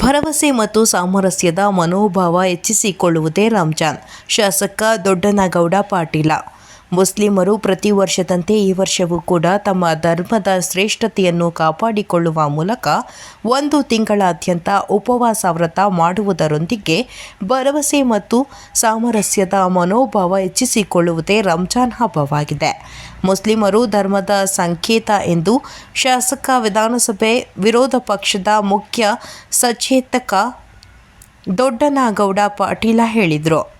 ಭರವಸೆ ಮತ್ತು ಸಾಮರಸ್ಯದ ಮನೋಭಾವ ಹೆಚ್ಚಿಸಿಕೊಳ್ಳುವುದೇ ರಂಜಾನ್ ಶಾಸಕ ದೊಡ್ಡನಗೌಡ ಪಾಟೀಲ. ಮುಸ್ಲಿಮರು ಪ್ರತಿ ವರ್ಷದಂತೆ ಈ ವರ್ಷವೂ ಕೂಡ ತಮ್ಮ ಧರ್ಮದ ಶ್ರೇಷ್ಠತೆಯನ್ನು ಕಾಪಾಡಿಕೊಳ್ಳುವ ಮೂಲಕ ಒಂದು ತಿಂಗಳಾದ್ಯಂತ ಉಪವಾಸ ವ್ರತ ಮಾಡುವುದರೊಂದಿಗೆ ಭರವಸೆ ಮತ್ತು ಸಾಮರಸ್ಯದ ಮನೋಭಾವ ಹೆಚ್ಚಿಸಿಕೊಳ್ಳುವುದೇ ರಂಜಾನ್ ಹಬ್ಬವಾಗಿದೆ. ಮುಸ್ಲಿಮರು ಧರ್ಮದ ಸಂಕೇತ ಎಂದು ಶಾಸಕ, ವಿಧಾನಸಭೆ ವಿರೋಧ ಪಕ್ಷದ ಮುಖ್ಯ ಸಚೇತಕ ದೊಡ್ಡನಾಗೌಡ ಪಾಟೀಲ ಹೇಳಿದರು.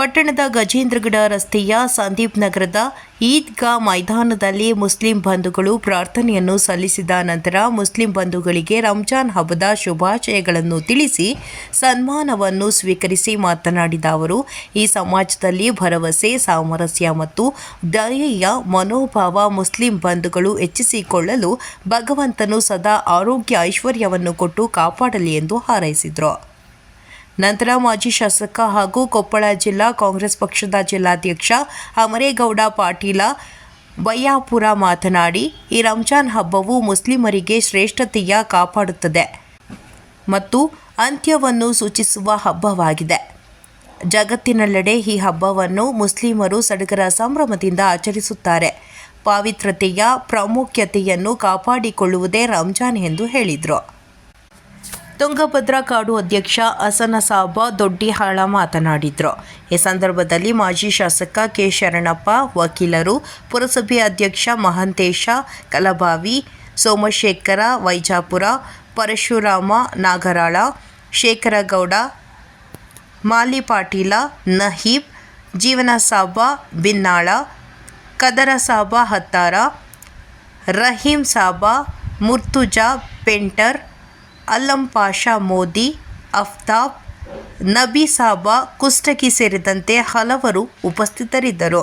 ಪಟ್ಟಣದ ಗಜೇಂದ್ರಗಡ ರಸ್ತೆಯ ಸಂದೀಪ್ ನಗರದ ಈದ್ಗಾ ಮೈದಾನದಲ್ಲಿ ಮುಸ್ಲಿಂ ಬಂಧುಗಳು ಪ್ರಾರ್ಥನೆಯನ್ನು ಸಲ್ಲಿಸಿದ ನಂತರ ಮುಸ್ಲಿಂ ಬಂಧುಗಳಿಗೆ ರಂಜಾನ್ ಹಬ್ಬದ ಶುಭಾಶಯಗಳನ್ನು ತಿಳಿಸಿ ಸನ್ಮಾನವನ್ನು ಸ್ವೀಕರಿಸಿ ಮಾತನಾಡಿದ ಅವರು, ಈ ಸಮಾಜದಲ್ಲಿ ಭರವಸೆ, ಸಾಮರಸ್ಯ ಮತ್ತು ದಯೆಯ ಮನೋಭಾವ ಮುಸ್ಲಿಂ ಬಂಧುಗಳು ಹೆಚ್ಚಿಸಿಕೊಳ್ಳಲು ಭಗವಂತನು ಸದಾ ಆರೋಗ್ಯ ಐಶ್ವರ್ಯವನ್ನು ಕೊಟ್ಟು ಕಾಪಾಡಲಿ ಎಂದು ಹಾರೈಸಿದರು. ನಂತರ ಮಾಜಿ ಶಾಸಕ ಹಾಗೂ ಕೊಪ್ಪಳ ಜಿಲ್ಲಾ ಕಾಂಗ್ರೆಸ್ ಪಕ್ಷದ ಜಿಲ್ಲಾಧ್ಯಕ್ಷ ಅಮರೇಗೌಡ ಪಾಟೀಲ ಬಯ್ಯಾಪುರ ಮಾತನಾಡಿ, ಈ ರಂಜಾನ್ ಹಬ್ಬವು ಮುಸ್ಲಿಮರಿಗೆ ಶ್ರೇಷ್ಠತೆಯ ಕಾಪಾಡುತ್ತದೆ ಮತ್ತು ಅಂತ್ಯವನ್ನು ಸೂಚಿಸುವ ಹಬ್ಬವಾಗಿದೆ. ಜಗತ್ತಿನೆಲ್ಲೆಡೆ ಈ ಹಬ್ಬವನ್ನು ಮುಸ್ಲಿಮರು ಸಡಗರ ಸಂಭ್ರಮದಿಂದ ಆಚರಿಸುತ್ತಾರೆ. ಪಾವಿತ್ರತೆಯ ಪ್ರಾಮುಖ್ಯತೆಯನ್ನು ಕಾಪಾಡಿಕೊಳ್ಳುವುದೇ ರಂಜಾನ್ ಎಂದು ಹೇಳಿದರು. ತುಂಗಭದ್ರಾ ಕಾಡು ಅಧ್ಯಕ್ಷ ಹಸನ ಸಾಬ ದೊಡ್ಡಿಹಾಳ ಮಾತನಾಡಿದರು. ಈ ಸಂದರ್ಭದಲ್ಲಿ ಮಾಜಿ ಶಾಸಕ ಕೆ ಶರಣಪ್ಪ, ವಕೀಲರು, ಪುರಸಭೆ ಅಧ್ಯಕ್ಷ ಮಹಂತೇಶ, ಕಲಬಾವಿ, ಸೋಮಶೇಖರ, ವೈಜಾಪುರ, ಪರಶುರಾಮ, ನಾಗರಾಳ, ಶೇಖರಗೌಡ ಮಾಲಿ ಪಾಟೀಲ ನಹೀಬ್, ಜೀವನಸಾಬ, ಬಿನ್ನಾಳ ಕದರ ಸಾಬ ಹತ್ತಾರ ರಹೀಂ ಸಾಬ ಮುರ್ತುಜಾ, ಪೆಂಟರ್ ಅಲ್ಲಂ ಪಾಷಾ ಮೋದಿ ಅಫ್ತಾಬ್ ನಬಿ ಸಾಬಾ ಕುಷ್ಟಗಿ ಸೇರಿದಂತೆ ಹಲವರು ಉಪಸ್ಥಿತರಿದ್ದರು.